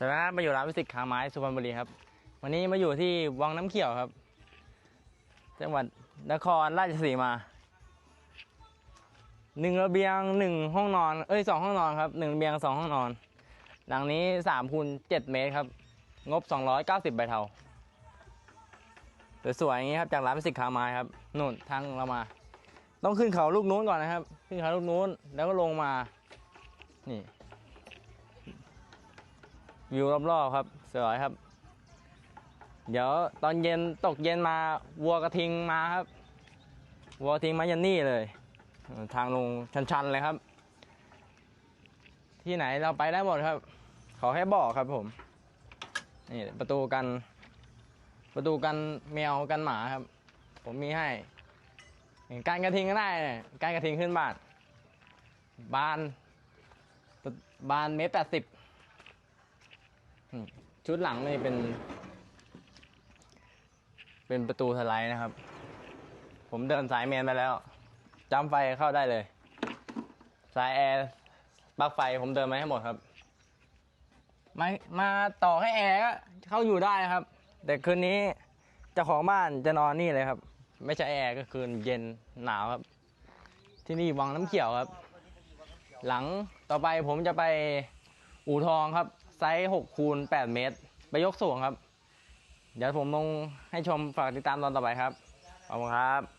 สวัสดีครับมาอยู่ร้านวิสิตขาไม้สุพรรณบุรีครับ วันนี้มาอยู่ที่วังน้ำเขียวครับ จังหวัดนครราชสีมาหนึ่งระเบียงหนึ่งห้องนอน เอ้ยสองห้องนอนครับหนึ่งระเบียงสองห้องนอน หลังนี้สามคูณเจ็ดเมตรครับ งบสองร้อยเก้าสิบใบเทาสวยๆอย่างนี้ครับจากร้านวิสิตขาไม้ครับนู่นทางเรามา ต้องขึ้นเขาลูกนู้นก่อนนะครับ ขึ้นเขาลูกนู้นแล้วก็ลงมานี่ วิวรอบๆครับ สวยครับ เดี๋ยวตอนเย็นตกเย็นมาวัวกระทิงมาครับ วัวกระทิงมายันนี่เลย ทางลงชันๆเลยครับ ที่ไหนเราไปได้หมดครับ ขอแค่บอกครับผมนี่ประตูกัน ประตูกันแมวกันหมาครับ ผมมีให้การกระทิงก็ได้เนี่ยการกระทิงขึ้นบานบานบานเมตรแปดสิบ ชุดหลังนี่เป็น เป็นประตูสไลด์นะครับ ผมเดินสายเมนไปแล้วจำไฟเข้าได้เลย สายแอร์ปลั๊กไฟผมเดินมาให้หมดครับมามาต่อให้แอร์ก็เข้าอยู่ได้ครับ แต่คืนนี้เจ้าของบ้านจะนอนนี่เลยครับ ไม่ใช่แอร์ก็คืนเย็นหนาวครับ ที่นี่วังน้ำเขียวครับ หลังต่อไปผมจะไปอู่ทองครับ ไซส์6คูณ8เมตร ไปยกสูงครับ เดี๋ยวผมลงให้ชมฝากติดตามตอนต่อไปครับ ขอบคุณครับ